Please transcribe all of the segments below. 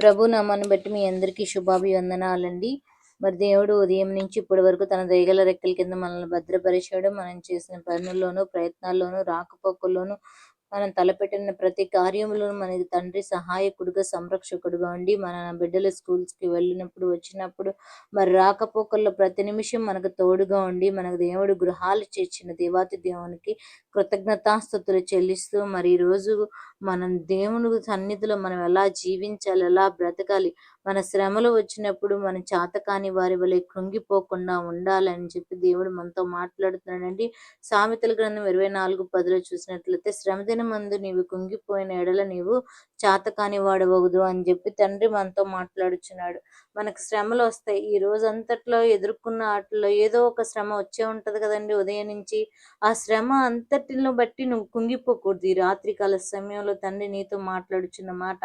ప్రభు నామాన్ని బట్టి మీ అందరికీ శుభాభివందనాలండి. మరి దేవుడు ఉదయం నుంచి ఇప్పటి వరకు తన దయగల రెక్కల కింద మనల్ని భద్రపరిచాడు. మనం చేసిన పనుల్లోనూ ప్రయత్నాల్లోనూ రాకపోకల్లోనూ మనం తలపెట్టిన ప్రతి కార్యంలోనూ మనకి తండ్రి సహాయకుడుగా సంరక్షకుడుగా ఉండి మన బిడ్డల స్కూల్స్కి వెళ్ళినప్పుడు వచ్చినప్పుడు మరి రాకపోకల్లో ప్రతి నిమిషం మనకు తోడుగా ఉండి మనకు దేవుడు గృహాలు చేర్చిన దేవాతి దేవునికి కృతజ్ఞతాస్థుతులు చెల్లిస్తూ మరి ఈరోజు రోజు మనం దేవుని సన్నిధిలో మనం ఎలా జీవించాలి ఎలా బ్రతకాలి మన శ్రమలు వచ్చినప్పుడు మన చాతకాని వారి వలె కృంగిపోకుండా ఉండాలని చెప్పి దేవుడు మనతో మాట్లాడుతున్నాడండి. సామెతల గ్రంథం ఇరవై నాలుగు పదిలో చూసినట్లయితే శ్రమదిన మందు నీవు కుంగిపోయిన ఎడల నీవు చాతకాని వాడవద్దు అని చెప్పి తండ్రి మనతో మాట్లాడుచున్నాడు. మనకు శ్రమలు వస్తాయి. ఈ రోజు అంతట్లో ఎదుర్కొన్న వాటిలో ఏదో ఒక శ్రమ వచ్చే ఉంటది కదండి ఉదయం నుంచి. ఆ శ్రమ అంతటిని బట్టి నువ్వు కుంగిపోకూడదు. ఈ రాత్రికాల సమయంలో తండ్రి నీతో మాట్లాడుచున్న మాట.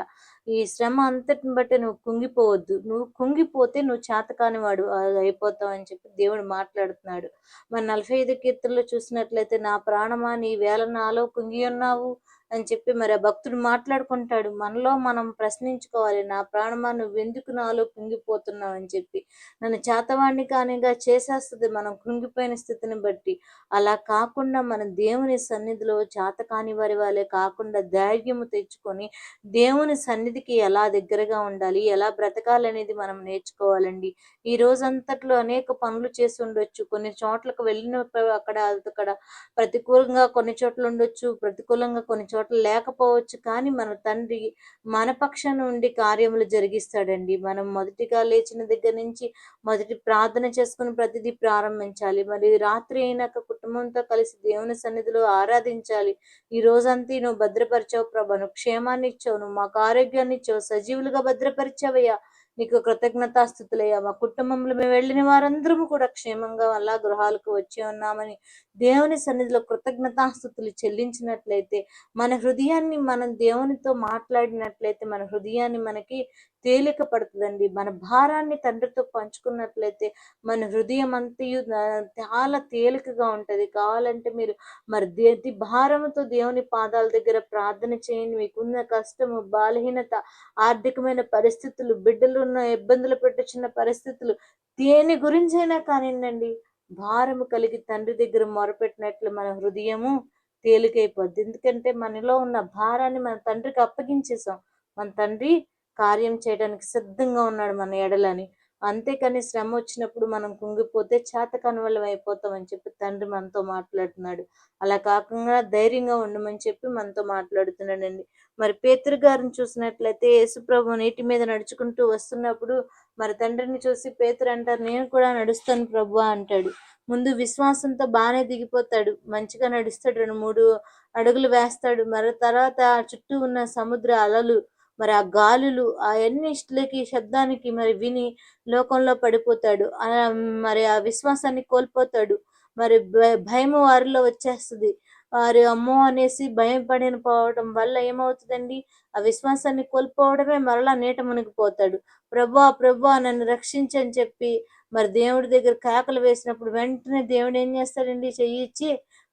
ఈ శ్రమ అంతటిని బట్టి నువ్వు కుంగిపోవద్దు. నువ్వు కుంగిపోతే నువ్వు చేతకాని వాడు అయిపోతావు అని చెప్పి దేవుడు మాట్లాడుతున్నాడు. మరి నలభై ఐదు కీర్తనలో చూసినట్లయితే నా ప్రాణమా? నీ వేళ నాలో కుంగి ఉన్నావు? అని చెప్పి మరి ఆ భక్తుడు మాట్లాడుకుంటాడు. మనలో మనం ప్రశ్నించుకోవాలి. నా ప్రాణమా నువ్వు ఎందుకు నాలో కుంగిపోతున్నావు అని చెప్పి. నన్ను చేతవాణ్ణి కానిగా చేసేస్తుంది మనం కృంగిపోయిన స్థితిని బట్టి. అలా కాకుండా మన దేవుని సన్నిధిలో చేత కాని వారి వాళ్ళే కాకుండా ధైర్యము తెచ్చుకొని దేవుని సన్నిధికి ఎలా దగ్గరగా ఉండాలి? ఎలా బ్రతకాలనేది మనం నేర్చుకోవాలండి. ఈ రోజంతట్లో అనేక పనులు చేసి ఉండొచ్చు. కొన్ని చోట్లకు వెళ్ళిన అక్కడ అక్కడ ప్రతికూలంగా కొన్ని చోట్ల ఉండొచ్చు. ప్రతికూలంగా కొన్ని చోట్ల చోట్ల లేకపోవచ్చు కానీ మన తండ్రి మన పక్షం నుండి కార్యములు జరిగిస్తాడండి. మనం మొదటిగా లేచిన దగ్గర నుంచి మొదటి ప్రార్థన చేసుకుని ప్రతిదీ ప్రారంభించాలి. మరి రాత్రి అయినాక కుటుంబంతో కలిసి దేవుని సన్నిధిలో ఆరాధించాలి. ఈ రోజంతా నువ్వు భద్రపరిచావు ప్రభా. నువ్వు క్షేమాన్ని ఇచ్చావు. నువ్వు మాకు ఆరోగ్యాన్ని ఇచ్చావు. సజీవులుగా భద్రపరిచావయ్యా. నీకు కృతజ్ఞతాస్థుతులయ్యా. మా కుటుంబంలో మేము వెళ్ళిన వారందరము కూడా క్షేమంగా అలా గృహాలకు వచ్చి ఉన్నామని దేవుని సన్నిధిలో కృతజ్ఞతాస్థుతులు చెల్లించినట్లయితే మన హృదయాన్ని మనం దేవునితో మాట్లాడినట్లయితే మన హృదయాన్ని మనకి తేలిక పడుతుందండి మన భారాన్ని తండ్రితో పంచుకున్నట్లయితే మన హృదయం అంతయు చాలా తేలికగా ఉంటుంది. కావాలంటే మీరు మరి దే భారముతో దేవుని పాదాల దగ్గర ప్రార్థన చేయండి. మీకున్న కష్టము బలహీనత ఆర్థికమైన పరిస్థితులు బిడ్డలు ఉన్న ఇబ్బందులు పెట్టుచున్న పరిస్థితులు దేని గురించైనా కానివ్వండి భారము కలిగి తండ్రి దగ్గర మొరపెట్టినట్లు మన హృదయము తేలికైపోద్ది. ఎందుకంటే మనలో ఉన్న భారాన్ని మన తండ్రికి అప్పగించేసాం మన తండ్రి కార్యం చేయడానికి సిద్ధంగా ఉన్నాడు మన ఎడలని. అంతేకాని శ్రమ వచ్చినప్పుడు మనం కుంగిపోతే చేత కనువలం అయిపోతామని చెప్పి తండ్రి మనతో మాట్లాడుతున్నాడు. అలా కాకుండా ధైర్యంగా ఉండమని చెప్పి మనతో మాట్లాడుతున్నాడండి. మరి పేతురు గారిని చూసినట్లయితే యేసుప్రభు నీటి మీద నడుచుకుంటూ వస్తున్నప్పుడు మరి తండ్రిని చూసి పేతురు అంటారు నేను కూడా నడుస్తాను ప్రభు అంటాడు. ముందు విశ్వాసంతో బాగానే దిగిపోతాడు. మంచిగా నడుస్తాడు. రెండు మూడు అడుగులు వేస్తాడు. మరి తర్వాత చుట్టూ ఉన్న సముద్ర అలలు మరి ఆ గాలులు ఆ ఎన్నిటికి శబ్దానికి మరి విని లోకంలో పడిపోతాడు. మరి ఆ విశ్వాసాన్ని కోల్పోతాడు. మరి భయము వారిలో వచ్చేస్తుంది. వారు అమ్మో అనేసి భయం పడిన పోవడం వల్ల ఏమవుతుందండి? ఆ విశ్వాసాన్ని కోల్పోవడమే మరలా నీట మునిగిపోతాడు ప్రభా ప్రభా నన్ను రక్షించని చెప్పి మరి దేవుడి దగ్గర కేకలు వేసినప్పుడు వెంటనే దేవుడు ఏం చేస్తాడండి? చెయ్యిచ్చి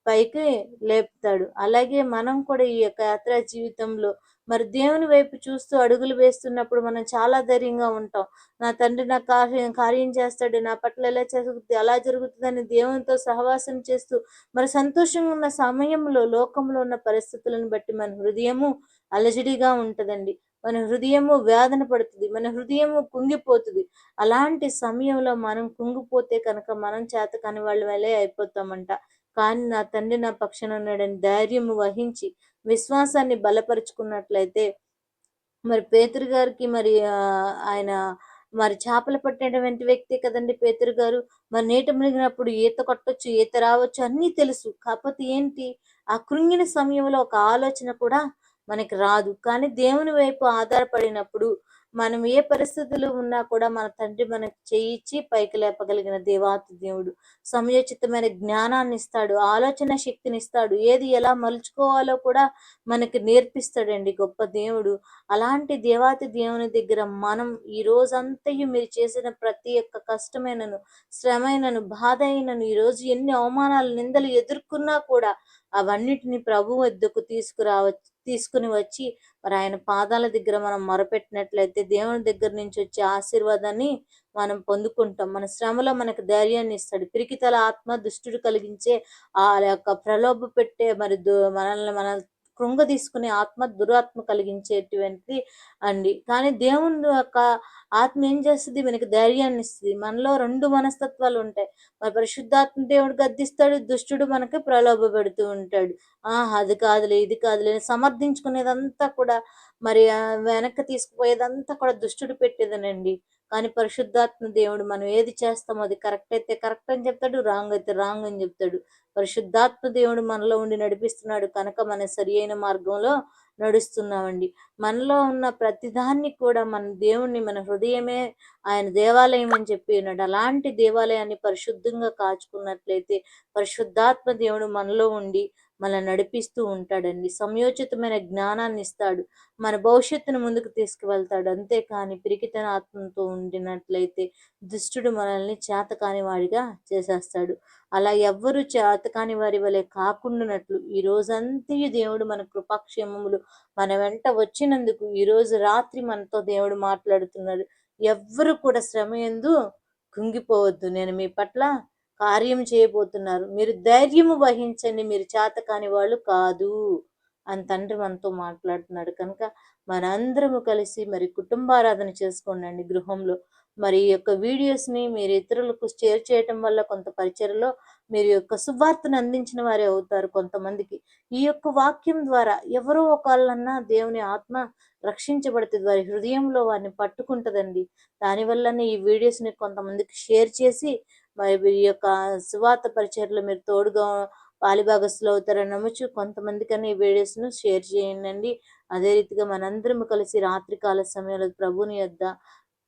పైకి లేపుతాడు. అలాగే మనం కూడా ఈ యొక్క యాత్రా జీవితంలో మరి దేవుని వైపు చూస్తూ అడుగులు వేస్తున్నప్పుడు మనం చాలా ధైర్యంగా ఉంటాం. నా తండ్రి నా కార్యం కార్యం చేస్తాడు నా పట్ల ఎలా జరుగుతుంది అలా జరుగుతుందని దేవునితో సహవాసం చేస్తూ మరి సంతోషంగా ఉన్న సమయంలో లోకంలో ఉన్న పరిస్థితులను బట్టి మన హృదయము అలజడిగా ఉంటుందండి. మన హృదయము వేదన పడుతుంది మన హృదయము కుంగిపోతుంది. అలాంటి సమయంలో మనం కుంగిపోతే కనుక మనం చేత కాని వాళ్ళ వల్లే అయిపోతామంట. కానీ నా తండ్రి నా పక్షాన ఉన్నాడని ధైర్యం వహించి విశ్వాసాన్ని బలపరుచుకున్నట్లయితే మరి పేతురు గారికి మరి ఆయన మరి చేపలు పట్టినటువంటి వ్యక్తి కదండి పేతురు గారు. మరి నీట మునిగినప్పుడు ఈత కొట్టొచ్చు ఈత రావచ్చు అన్నీ తెలుసు. కాకపోతే ఏంటి? ఆ కృంగిన సమయంలో ఒక ఆలోచన కూడా మనకి రాదు. కానీ దేవుని వైపు ఆధారపడినప్పుడు మనం ఏ పరిస్థితులు ఉన్నా కూడా మన తండ్రి మనకు చేయించి పైకి లేపగలిగిన దేవాతి దేవుడు. సమయోచితమైన జ్ఞానాన్ని ఇస్తాడు ఆలోచన శక్తిని ఇస్తాడు. ఏది ఎలా మలుచుకోవాలో కూడా మనకి నేర్పిస్తాడండి గొప్ప దేవుడు. అలాంటి దేవాతి దేవుని దగ్గర మనం ఈ రోజంతయు మీరు చేసిన ప్రతి ఒక్క కష్టమైనను శ్రమైనను బాధ అయినను ఈరోజు ఎన్ని అవమానాలు నిందలు ఎదుర్కొన్నా కూడా అవన్నిటిని ప్రభు వద్దకు తీసుకురావ తీసుకుని వచ్చి మరి ఆయన పాదాల దగ్గర మనం మొరపెట్టినట్లయితే దేవుని దగ్గర నుంచి వచ్చే ఆశీర్వాదాన్ని మనం పొందుకుంటాం. మన శ్రమలో మనకు ధైర్యాన్ని ఇస్తాడు. పిరికితల ఆత్మ దుష్టుడు కలిగించే ఆ యొక్క ప్రలోభ పెట్టే మరి మనల్ని మన కృంగ తీసుకునే ఆత్మ దురాత్మ కలిగించేటువంటిది అండి. కానీ దేవుని యొక్క ఆత్మ ఏం చేస్తుంది? మనకి ధైర్యాన్ని ఇస్తుంది. మనలో రెండు మనస్తత్వాలు ఉంటాయి. మరి పరిశుద్ధాత్మ దేవుడు గద్దిస్తాడు దుష్టుడు మనకి ప్రలోభ పెడుతూ ఉంటాడు. ఆ అది కాదులే ఇది కాదులే సమర్థించుకునేదంతా కూడా మరి వెనక్కి తీసుకుపోయేదంతా కూడా దుష్టుడు పెట్టేదనండి. కానీ పరిశుద్ధాత్మ దేవుడు మనం ఏది చేస్తామో అది కరెక్ట్ అయితే కరెక్ట్ అని చెప్తాడు రాంగ్ అయితే రాంగ్ అని చెప్తాడు. పరిశుద్ధాత్మ దేవుడు మనలో ఉండి నడిపిస్తున్నాడు కనుక మన సరి అయిన మార్గంలో నడుస్తున్నామండి. మనలో ఉన్న ప్రతిదాన్ని కూడా మన దేవుణ్ణి మన హృదయమే ఆయన దేవాలయం అని చెప్పి ఉన్నాడు. అలాంటి దేవాలయాన్ని పరిశుద్ధంగా కాచుకున్నట్లయితే పరిశుద్ధాత్మ దేవుడు మనలో ఉండి మనల్ని నడిపిస్తూ ఉంటాడండి. సమయోచితమైన జ్ఞానాన్ని ఇస్తాడు మన భవిష్యత్తును ముందుకు తీసుకువెళ్తాడు. అంతేకాని పిరికితన ఆత్మతో ఉండినట్లయితే దుష్టుడు మనల్ని చేతకాని వాడిగా చేసేస్తాడు. అలా ఎవ్వరు చేతకాని వారి వలె కాకుండానట్లు ఈ రోజంతయు దేవుడు మన కృపాక్షేమములు మన వెంట వచ్చినందుకు ఈ రోజు రాత్రి మనతో దేవుడు మాట్లాడుతున్నాడు ఎవ్వరు కూడా శ్రమ ఎందు కుంగిపోవద్దు. నేను మీ పట్ల కార్యం చేయబోతున్నారు. మీరు ధైర్యము వహించండి. మీరు చేత కాని వాళ్ళు కాదు అని తండ్రి మనతో మాట్లాడుతున్నాడు. కనుక మనందరము కలిసి మరి కుటుంబారాధన చేసుకోండి గృహంలో. మరి ఈ యొక్క వీడియోస్ని మీరు ఇతరులకు షేర్ చేయటం వల్ల కొంత పరిచయలో మీరు యొక్క సువార్తను అందించిన వారే అవుతారు కొంతమందికి. ఈ యొక్క వాక్యం ద్వారా ఎవరో ఒకళ్ళన్నా దేవుని ఆత్మ రక్షించబడుతుంది. వారి హృదయంలో వారిని పట్టుకుంటుందండి. దానివల్లనే ఈ వీడియోస్ని కొంతమందికి షేర్ చేసి మరి ఈ యొక్క సువార్త పరిచయలు మీరు తోడుగా పాలిభాగస్లో అవుతారని నమ్మచ్చు కొంతమందికన్నా ఈ వీడియోస్ను షేర్ చేయండి. అదే రీతిగా మనందరం కలిసి రాత్రికాల సమయంలో ప్రభుని యొద్ద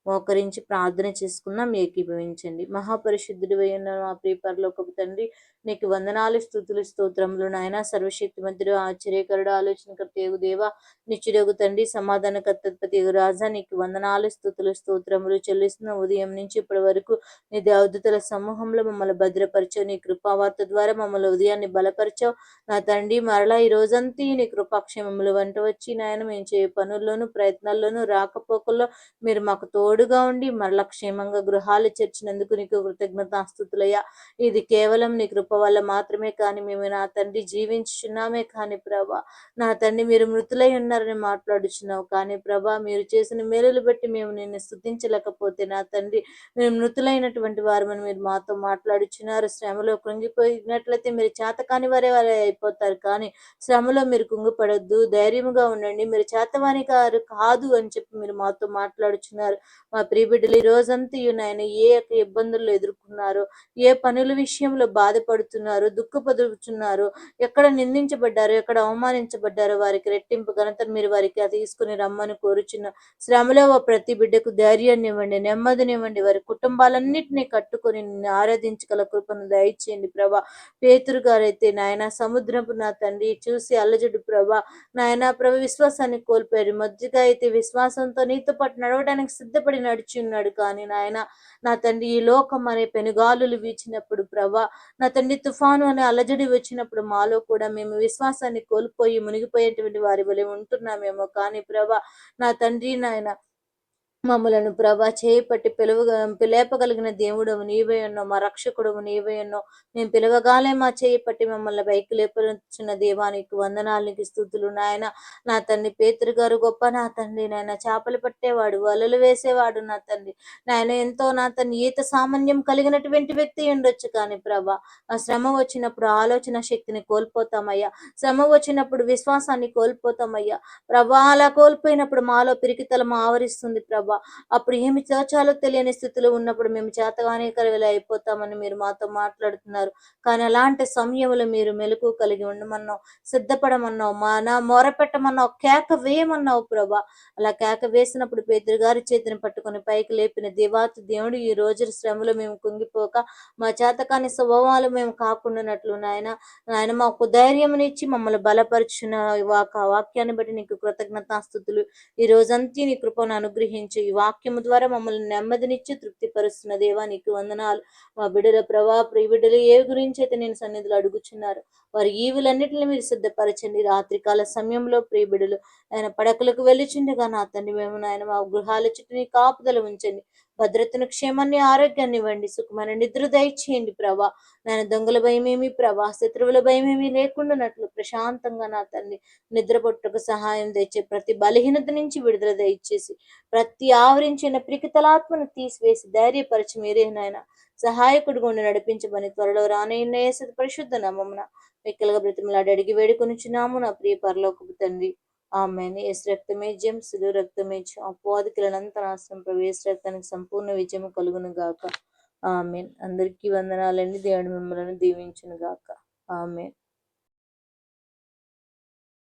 మోకరించి ప్రార్థన చేసుకుందాం. ఏకీభవించండి. మహాపరిశుద్ధుడు అయిన మా ప్రియపరలోకపు తండ్రి నీకు వందనాలు స్థుతులు స్తోత్రములు నాయన. సర్వశక్తి మధ్యుడు ఆశ్చర్యకరుడు ఆలోచనకర్త ఏగు దేవ. నిత్యుడగు తండ్రి సమాధానకర్తపతి రాజా. నీకు వందనాలు స్థుతులు స్తోత్రములు చెల్లిస్తున్న. ఉదయం నుంచి ఇప్పటి వరకు నీ దేవదూతల సమూహంలో మమ్మల్ని భద్రపరచావు. నీ కృపావార్త ద్వారా మమ్మల్ని ఉదయాన్ని బలపరచావు. నా తండ్రి మరలా ఈ రోజంతా నీ కృపాక్షేమములు వంట వచ్చి నాయన మేము చేయ పనుల్లోనూ ప్రయత్నాల్లోనూ రాకపోకల్లో మీరు మాకు తోడుగా ఉండి మరల క్షేమంగా గృహాలు చేర్చినందుకు నీకు కృతజ్ఞతాస్తుతులయ్యా ఇది కేవలం నీ కృప వల్ల మాత్రమే కానీ మేము నా తండ్రి జీవించుచున్నామే కానీ ప్రభా నా తండ్రి మీరు మృతులై ఉన్నారని మాట్లాడుచున్నావు. కానీ ప్రభా మీరు చేసిన మేలులు బట్టి మేము నిన్ను స్థుతించలేకపోతే నా తండ్రి మేము మృతులైనటువంటి వారమని మీరు మాతో మాట్లాడుచున్నారు. శ్రమలో కృంగిపోయినట్లయితే మీరు చేతకాని వారే వారే అయిపోతారు. కానీ శ్రమలో మీరు కుంగిపడద్దు. ధైర్యముగా ఉండండి. మీరు చేతవాని గారు కాదు అని చెప్పి మీరు మాతో మాట్లాడుచున్నారు. మా ప్రియబిడ్డలు ఈ రోజంతా నాయన ఏ యొక్క ఇబ్బందులు ఎదుర్కొన్నారు ఏ పనుల విషయంలో బాధపడు బాధపడుతున్నారు దుఃఖపడుతున్నారు ఎక్కడ నిందించబడ్డారు ఎక్కడ అవమానించబడ్డారు వారికి రెట్టింపు ఘనత మీరు వారికి తీసుకుని రమ్మని కోరుచున్న శ్రమలో ప్రతి బిడ్డకు ధైర్యాన్ని ఇవ్వండి నెమ్మదినివ్వండి వారి కుటుంబాలన్నింటినీ కట్టుకొని ఆరాధించగల కృపను దయచేయండి ప్రభా. పేతురు గారైతే నాయన సముద్రపు నా తండ్రి చూసి అల్లజడు ప్రభా. నాయన ప్రభ విశ్వాసాన్ని కోల్పోయారు. మధ్యగా అయితే విశ్వాసంతో నీతో పాటు నడవడానికి సిద్ధపడి నడిచి ఉన్నాడు కానీ నాయన నా తండ్రి ఈ లోకం అనే పెనుగాలులు వీచినప్పుడు ప్రభా నా తండ్రి తుఫాను అనే అలజడి వచ్చినప్పుడు మాలో కూడా మేము విశ్వాసాన్ని కోల్పోయి మునిగిపోయేటువంటి వారి వలె ఉంటున్నామేమో. కానీ ప్రభా నా తండ్రి నాయన మమ్మలను ప్రభా చేపట్టి పిలువగా పిలేపగలిగిన దేవుడవు నీవే ఉన్నో మా రక్షకుడవు నీవే ఉన్నో మేము పిలవగాలే మా చేయి పట్టి మమ్మల్ని పైకి లేపచిన దేవానికి వందనాలకి స్థుతులు నాయన. నా తండ్రి పేతురు గారు గొప్ప నా తండ్రి నాయన. చేపలు పట్టేవాడు వలలు వేసేవాడు నా తండ్రి. నాయన ఎంతో నా తండ్రి ఈత సామాన్యం కలిగినటువంటి వ్యక్తి ఉండొచ్చు కానీ ప్రభా ఆ శ్రమ వచ్చినప్పుడు ఆలోచన శక్తిని కోల్పోతామయ్యా. శ్రమ వచ్చినప్పుడు విశ్వాసాన్ని కోల్పోతామయ్యా. ప్రభా అలా కోల్పోయినప్పుడు మాలో పిరికితలం ఆవరిస్తుంది ప్రభా. ప్రభా. అప్పుడు ఏమి చేర్చాలో తెలియని స్థితిలో ఉన్నప్పుడు మేము చేతగానే కలిగి అయిపోతామని మీరు మాతో మాట్లాడుతున్నారు. కానీ అలాంటి సమయంలో మీరు మెలకు కలిగి ఉండమన్నావు సిద్ధపడమన్నావు మా నా మొరపెట్టమన్నావు కేక వేయమన్నావు ప్రభా. అలా కేక వేసినప్పుడు పేదరి గారి చేతిని పట్టుకొని పైకి లేపిన దేవాతి దేవుడు ఈ రోజు శ్రమలో మేము కుంగిపోక మా చేతకాని స్వభావాలు మేము కాకుండానట్లు నాయన నాయన మాకు ధైర్యంనిచ్చి మమ్మల్ని బలపరుచున్న వాక్యాన్ని బట్టి నీకు కృతజ్ఞతాస్థుతులు. ఈ రోజంతా నీ కృపను అనుగ్రహించి ఈ వాక్యము ద్వారా మమ్మల్ని నెమ్మదినిచ్చి తృప్తిపరుస్తున్న దేవా నీకు వందనాలు. మా బిడ్డల ప్రభా ప్రియ బిడ్డలు ఏ గురించి అయితే నేను సన్నిధిలో అడుగుచున్నారు వారి ఈవులన్నిటిని మీరు సిద్ధపరచండి. రాత్రికాల సమయంలో ప్రియ బిడ్డలు ఆయన పడకలకు వెళ్ళిచుండగా నా తండ్రి మేము నాయన మా గృహాల చుట్టూ కాపుదల ఉంచండి. భద్రతను క్షేమాన్ని ఆరోగ్యాన్ని ఇవ్వండి. సుఖమైన నిద్ర దయచేయండి ప్రభా. నాయన దొంగల భయమేమి ప్రభా. శత్రువుల భయమేమి లేకుండానట్లు ప్రశాంతంగా నా తండ్రి నిద్ర పొట్టుకు సహాయం తెచ్చే ప్రతి బలహీనత నుంచి విడుదల దయచేసి ప్రతి ఆవరించిన ప్రికితలాత్మను తీసివేసి ధైర్యపరిచి మీరే నాయన సహాయకుడు గుండి నడిపించమని త్వరలో రానయ్యన్న పరిశుద్ధ నామమున మిక్కలుగా బ్రతిమలాడి అడిగి వేడుకొనిచున్నాము నా ప్రియ పరలోకపు తండ్రి. ఆమెను. ఎస్ రక్తమే జయం సిలు రక్తమే జయం నాశనం ప్రవేశ రక్తానికి సంపూర్ణ విజయం కలుగును గాక. ఆమెన్. అందరికీ వందనాలండి. దేవుడు మిమ్మల్ని దీవించును గాక. ఆమెన్.